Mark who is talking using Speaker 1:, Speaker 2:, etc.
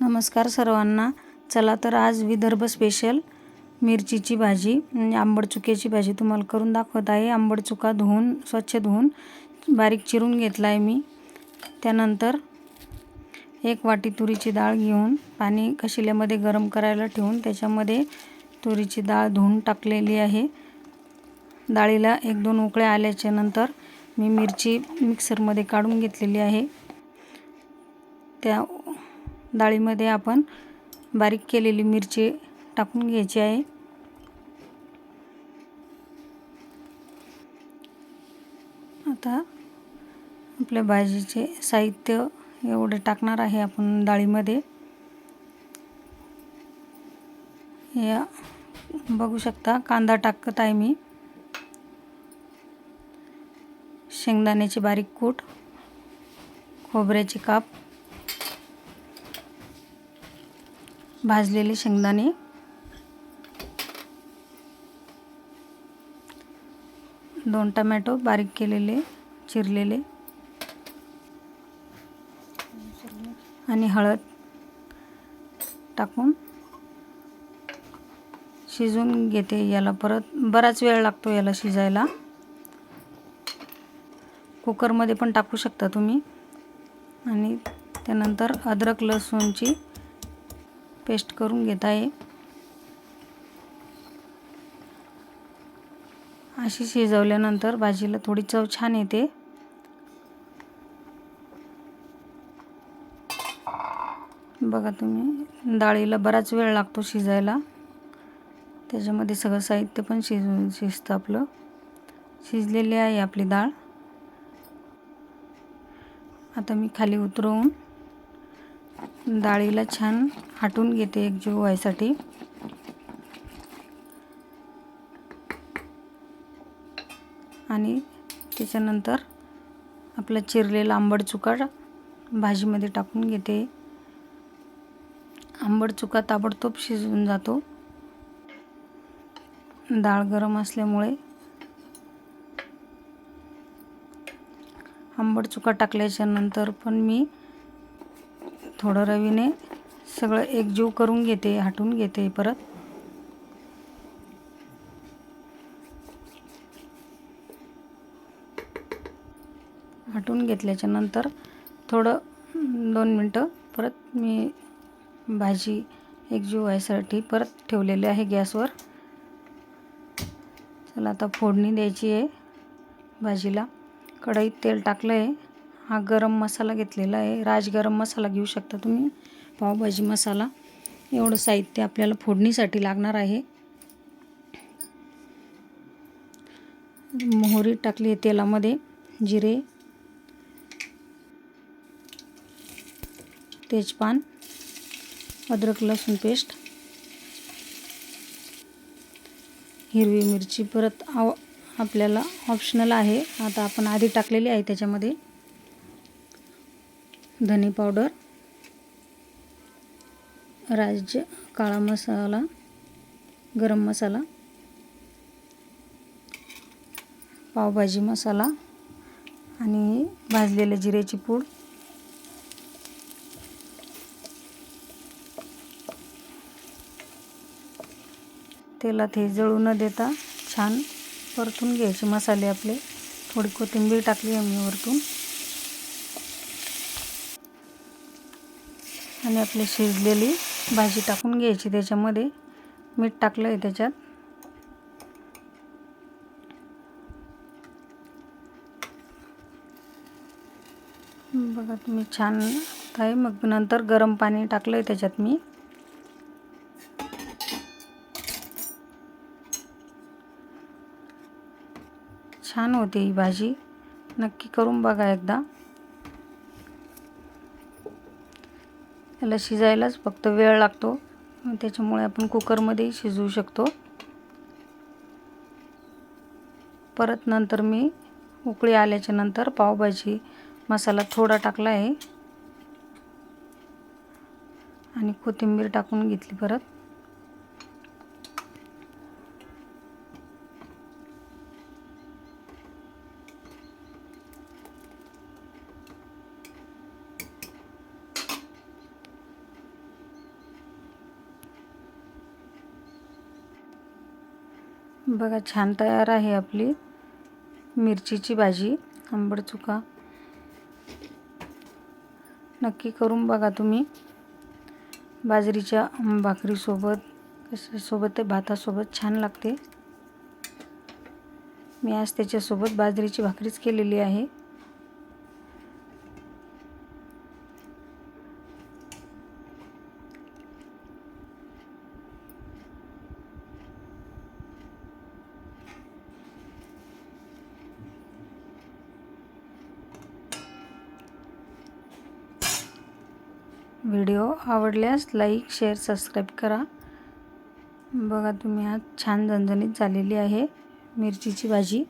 Speaker 1: नमस्कार सर्वांना. चला तर आज विदर्भ स्पेशल मिरचीची भाजी म्हणजे आंबट चुक्याची भाजी तुम्हाला करून दाखवत आहे. आंबड चुका धुवून स्वच्छ धुवून बारीक चिरून घेतला आहे मी. त्यानंतर एक वाटी तुरीची डाळ घेऊन पाणी कशिल्यामध्ये गरम करायला ठेवून त्याच्यामध्ये तुरीची डाळ धुवून टाकलेली आहे. डाळीला एक दोन उकळ्या आल्याच्यानंतर मी मिरची मिक्सरमध्ये काढून घेतलेली आहे. त्या डाळीमध्ये आपण बारीक केलेली मिरची टाकून घ्यायची आहे. आता आपल्या भाजीचे साहित्य एवढे टाकणार आहे आपण डाळीमध्ये. या बघू शकता कांदा टाकत आहे मी. शेंगदाण्याची बारीक कूट खोबऱ्याची काप. भाजलेले शेंगदाणे. दोन टमॅटो बारीक केलेले चिरलेले. आणि हळद टाकून शिजून घेते याला परत. बराच वेळ लागतो याला शिजायला. कुकरमध्ये पण टाकू शकता तुम्ही. आणि त्यानंतर अद्रक लसूणची पेस्ट करून घेत आहे. अशी शिजवल्यानंतर भाजीला थोडी चव छान येते. बघा तुम्ही डाळीला बराच वेळ लागतो शिजायला. त्याच्यामध्ये सगळं साहित्य पण शिजून शिजतं आपलं. शिजलेली आहे आपली डाळ. आता मी खाली उतरवून डाळीला छान हाटून घेते एकजीव व्हायसाठी. आणि त्याच्यानंतर आपला चिरलेला आंबड चुका भाजीमध्ये टाकून घेते. आंबड चुका ताबडतोब शिजून जातो. डाळ गरम असल्यामुळे आंबड चुका टाकल्याच्या नंतर पण मी थोडं रवीने सगळं एकजीव करून घेते हाटून घेते परत. हटून घेतल्याच्या नंतर थोडं दोन मिनटं परत मी भाजी एकजीव व्हायसाठी परत ठेवलेली आहे गॅसवर. चला आता फोडणी द्यायची आहे भाजीला. कढईत तेल टाकलं आहे हा गरम मसाला घेतलेला आहे. राज गरम मसाला घेऊ शकता तुम्ही. पावभाजी मसाला. एवढं साहित्य आपल्याला फोडणीसाठी लागणार आहे. मोहरी टाकली आहे तेलामध्ये. जिरे. तेजपान. अद्रक लसूण पेस्ट. हिरवी मिरची. परत आव आपल्याला ऑप्शनल आहे. आता आपण आधी टाकलेली आहे त्याच्यामध्ये. धने पावडर राज्य काळा मसाला गरम मसाला पावभाजी मसाला आणि भाजलेलं जिऱ्याची पूड. तेलात हे जळू न देता छान परतून घ्यायचे मसाले आपले. थोडी कोथिंबीर टाकली आम्ही वरतून. आणि आपली शिजलेली भाजी टाकून घ्यायची. त्याच्यामध्ये मीठ टाकलं आहे त्याच्यात. बघा तुम्ही छान आहे. मग नंतर गरम पाणी टाकलं आहे त्याच्यात मी. छान होते ही भाजी. नक्की करून बघा एकदा. याला शिजायलाच फक्त वेळ लागतो. त्याच्यामुळे आपण कुकरमध्येही शिजवू शकतो. परत नंतर मी उकळी आल्याच्यानंतर पावभाजी मसाला थोडा टाकला आहे. आणि कोथिंबीर टाकून घेतली परत. बघा छान तयार आहे आपली मिरचीची भाजी आंबट चुका. नक्की करून बघा तुम्ही. बाजरीच्या भाकरीसोबत कशासोबत ते भातासोबत छान लागते. मी आज त्याच्यासोबत बाजरीची भाकरीच केलेली आहे. व्हिडिओ आवडल्यास लाईक शेअर सबस्क्राईब करा. बघा तुम्ही आज छान झणझणीत झालेली आहे मिरचीची भाजी.